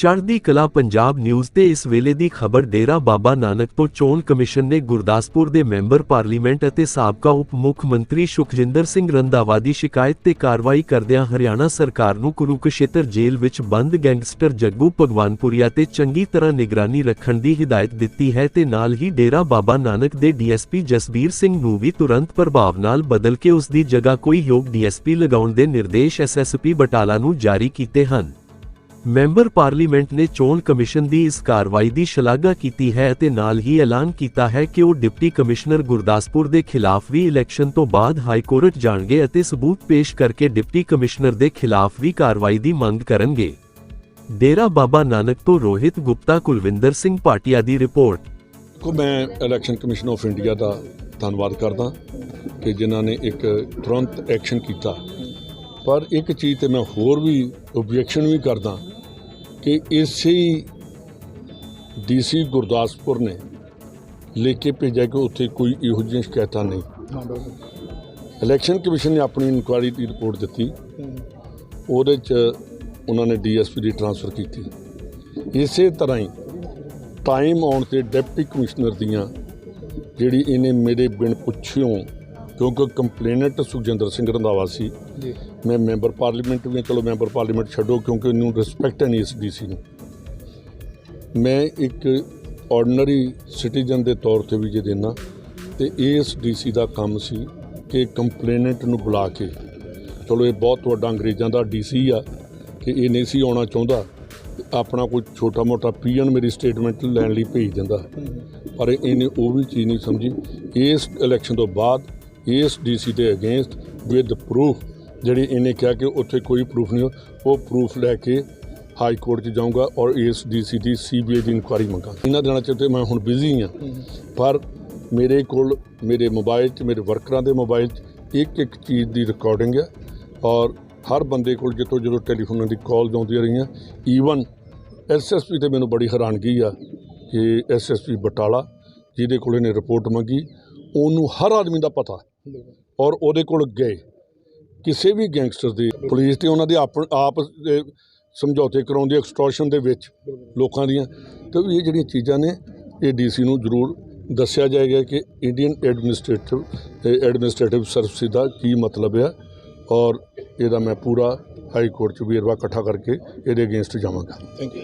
ਚੜ੍ਹਦੀ ਕਲਾ ਪੰਜਾਬ ਨਿਊਜ਼ ਤੇ ਇਸ ਵੇਲੇ ਦੀ ਖਬਰ ਡੇਰਾ ਬਾਬਾ ਨਾਨਕ ਤੋਂ ਚੋਣ ਕਮਿਸ਼ਨ ਨੇ ਗੁਰਦਾਸਪੁਰ ਦੇ ਮੈਂਬਰ ਪਾਰਲੀਮੈਂਟ ਅਤੇ ਸਾਬਕਾ ਉਪ ਮੁੱਖ ਮੰਤਰੀ ਸੁਖਜਿੰਦਰ ਸਿੰਘ ਰੰਧਾਵਾ ਦੀ ਸ਼ਿਕਾਇਤ ਤੇ ਕਾਰਵਾਈ ਕਰਦਿਆਂ ਹਰਿਆਣਾ ਸਰਕਾਰ ਨੂੰ ਕੁਰੂਕਸ਼ੇਤਰ ਜੇਲ੍ਹ ਵਿੱਚ ਬੰਦ ਗੈਂਗਸਟਰ ਜੱਗੂ ਭਗਵਾਨਪੁਰੀਆ ਤੇ ਚੰਗੀ ਤਰ੍ਹਾਂ ਨਿਗਰਾਨੀ ਰੱਖਣ ਦੀ ਹਿਦਾਇਤ ਦਿੱਤੀ ਹੈ ਤੇ ਨਾਲ ਹੀ ਡੇਰਾ ਬਾਬਾ ਨਾਨਕ ਦੇ ਡੀਐਸਪੀ ਜਸਬੀਰ ਸਿੰਘ ਨੂੰ ਵੀ ਤੁਰੰਤ ਪ੍ਰਭਾਵ ਨਾਲ ਬਦਲ ਕੇ ਉਸ ਦੀ ਜਗ੍ਹਾ ਕੋਈ ਯੋਗ ਡੀਐਸਪੀ ਲਗਾਉਣ ਦੇ ਨਿਰਦੇਸ਼ ਐਸਐਸਪੀ ਬਟਾਲਾ ਨੂੰ ਜਾਰੀ ਕੀਤੇ ਹਨ। ਮੈਂਬਰ ਪਾਰਲੀਮੈਂਟ ਨੇ ਚੋਣ ਕਮਿਸ਼ਨ ਦੀ ਇਸ ਕਾਰਵਾਈ ਦੀ ਸ਼ਲਾਘਾ ਕੀਤੀ ਹੈ ਅਤੇ ਨਾਲ ਹੀ ਐਲਾਨ ਕੀਤਾ ਹੈ ਕਿ ਉਹ ਡਿਪਟੀ ਕਮਿਸ਼ਨਰ ਗੁਰਦਾਸਪੁਰ ਦੇ ਖਿਲਾਫ ਵੀ ਇਲੈਕਸ਼ਨ ਤੋਂ ਬਾਅਦ ਹਾਈ ਕੋਰਟ ਜਾਣਗੇ ਅਤੇ ਸਬੂਤ ਪੇਸ਼ ਕਰਕੇ ਡਿਪਟੀ ਕਮਿਸ਼ਨਰ ਦੇ ਖਿਲਾਫ ਵੀ ਕਾਰਵਾਈ ਦੀ ਮੰਗ ਕਰਨਗੇ। ਡੇਰਾ ਬਾਬਾ ਨਾਨਕ ਤੋਂ ਰੋਹਿਤ ਗੁਪਤਾ, ਕੁਲਵਿੰਦਰ ਸਿੰਘ ਪਾਟਿਆ ਦੀ ਰਿਪੋਰਟ। ਕੋ ਮੈਂ ਇਲੈਕਸ਼ਨ ਕਮਿਸ਼ਨ ਆਫ ਇੰਡੀਆ ਦਾ ਧੰਨਵਾਦ ਕਰਦਾ ਕਿ ਜਿਨ੍ਹਾਂ ਨੇ ਇੱਕ ਤੁਰੰਤ ਐਕਸ਼ਨ ਕੀਤਾ। ਪਰ ਇੱਕ ਚੀਜ਼ ਤੇ ਮੈਂ ਹੋਰ ਵੀ ਓਬਜੈਕਸ਼ਨ ਵੀ ਕਰਦਾ ਕਿ ਇਸੇ ਡੀਸੀ ਗੁਰਦਾਸਪੁਰ ਨੇ ਲਿਖ ਕੇ ਭੇਜਿਆ ਕਿ ਉੱਥੇ ਕੋਈ ਇਹੋ ਜਿਹੀਆਂ ਸ਼ਿਕਾਇਤਾਂ ਨਹੀਂ। ਇਲੈਕਸ਼ਨ ਕਮਿਸ਼ਨ ਨੇ ਆਪਣੀ ਇਨਕੁਆਇਰੀ ਦੀ ਰਿਪੋਰਟ ਦਿੱਤੀ। ਉਹਦੇ ਚ ਉਹਨਾਂ ਨੇ ਡੀਐਸਪੀ ਦੀ ਟ੍ਰਾਂਸਫਰ ਕੀਤੀ। ਇਸੇ ਤਰ੍ਹਾਂ ਹੀ ਟਾਈਮ ਆਉਣ ਤੇ ਡਿਪਟੀ ਕਮਿਸ਼ਨਰ ਦੀਆਂ ਜਿਹੜੀ ਇਹਨੇ ਮੇਰੇ ਬਿਨ ਪੁੱਛਿਓ ਕਿਉਂਕਿ ਕੰਪਲੇਨੈਂਟ ਸੁਖਜਿੰਦਰ ਸਿੰਘ ਰੰਧਾਵਾ ਸੀ। ਜੀ। ਮੈਂ ਮੈਂਬਰ ਪਾਰਲੀਮੈਂਟ ਵੀ ਹਾਂ, ਚਲੋ ਮੈਂਬਰ ਪਾਰਲੀਮੈਂਟ ਛੱਡੋ ਕਿਉਂਕਿ ਇਹਨੂੰ ਰਿਸਪੈਕਟ ਹੈ ਨਹੀਂ ਇਸ ਡੀਸੀ ਨੂੰ। ਮੈਂ ਇੱਕ ਆਰਡੀਨਰੀ ਸਿਟੀਜ਼ਨ ਦੇ ਤੌਰ ਤੇ ਵੀ ਜੇ ਦੇਣਾ ਤੇ ਇਸ ਡੀਸੀ ਦਾ ਕੰਮ ਸੀ ਕਿ ਕੰਪਲੇਨੈਂਟ ਨੂੰ ਬੁਲਾ ਕੇ ਚਲੋ ਇਹ ਬਹੁਤ ਵੱਡਾ ਅੰਗਰੇਜ਼ਾਂ ਦਾ ਡੀਸੀ ਆ ਕਿ ਇਹ ਨਹੀਂ ਸੀ ਆਉਣਾ ਚਾਹੁੰਦਾ ਤੇ ਆਪਣਾ ਕੋਈ ਛੋਟਾ ਮੋਟਾ ਪੀਐਨ ਮੇਰੀ ਸਟੇਟਮੈਂਟ ਲੈਣ ਲਈ ਭੇਜ ਦਿੰਦਾ। ਪਰ ਇਹਨੇ ਉਹ ਵੀ ਚੀਜ਼ ਨਹੀਂ ਸਮਝੀ। ਇਸ ਇਲੈਕਸ਼ਨ ਤੋਂ ਬਾਅਦ ਇਸ ਡੀਸੀ ਦੇ ਅਗੇਂਸਟ ਵਿਦ ਪ੍ਰੂਫ ਜਿਹੜੀ ਇਹਨੇ ਕਿਹਾ ਕਿ ਉੱਥੇ ਕੋਈ ਪ੍ਰੂਫ ਨਹੀਂ ਉਹ ਪ੍ਰੂਫ ਲੈ ਕੇ ਹਾਈ ਕੋਰਟ 'ਚ ਜਾਊਂਗਾ ਔਰ ਇਸ ਡੀਸੀ ਦੀ ਸੀਬੀਆਈ ਦੀ ਇਨਕੁਆਇਰੀ ਮੰਗਾਂ ਇਹਨਾਂ ਦਿਨਾਂ 'ਚ ਤੇ ਮੈਂ ਹੁਣ ਬਿਜ਼ੀ ਹਾਂ ਪਰ ਮੇਰੇ ਕੋਲ ਮੇਰੇ ਮੋਬਾਈਲ 'ਚ ਮੇਰੇ ਵਰਕਰਾਂ ਦੇ ਮੋਬਾਈਲ 'ਚ ਇੱਕ ਇੱਕ ਚੀਜ਼ ਦੀ ਰਿਕਾਰਡਿੰਗ ਹੈ ਔਰ ਹਰ ਬੰਦੇ ਕੋਲ ਜਿੱਥੋਂ ਜਦੋਂ ਟੈਲੀਫੋਨਾਂ ਦੀ ਕਾਲਸ ਆਉਂਦੀਆਂ ਰਹੀਆਂ ਈਵਨ ਐਸਐਸਪੀ ਤੇ ਮੈਨੂੰ ਬੜੀ ਹੈਰਾਨਗੀ ਆ ਕਿ ਐਸਐਸਪੀ ਬਟਾਲਾ ਜਿਹਦੇ ਕੋਲ ਇਹਨੇ ਰਿਪੋਰਟ ਮੰਗੀ ਉਹਨੂੰ ਹਰ ਆਦਮੀ ਦਾ ਪਤਾ। ਔਰ ਉਹਦੇ ਕੋਲ ਗਏ। ਕਿਸੇ ਵੀ ਗੈਂਗਸਟਰ ਦੀ ਪੁਲਿਸ ਤੇ ਉਹਨਾਂ ਦੇ ਆਪ ਆਪ ਸਮਝੌਤੇ ਕਰਾਉਂਦੀ ਐਕਸਟੋਰਸ਼ਨ ਦੇ ਵਿੱਚ ਲੋਕਾਂ ਦੀਆਂ। ਤੇ ਇਹ ਜਿਹੜੀਆਂ ਚੀਜ਼ਾਂ ਨੇ, ਇਹ ਡੀਸੀ ਨੂੰ ਜ਼ਰੂਰ ਦੱਸਿਆ ਜਾਏਗਾ ਕਿ ਇੰਡੀਅਨ ਐਡਮਿਨਿਸਟ੍ਰੇਟਿਵ ਐਡਮਿਨਿਸਟ੍ਰੇਟਿਵ ਸਰਵਿਸ ਦਾ ਕੀ ਮਤਲਬ ਹੈ ਔਰ ਇਹਦਾ ਮੈਂ ਪੂਰਾ ਹਾਈ ਕੋਰਟ 'ਚ ਵੇਰਵਾ ਇਕੱਠਾ ਕਰਕੇ ਇਹਦੇ ਅਗੇਂਸਟ ਜਾਵਾਂਗਾ। Thank you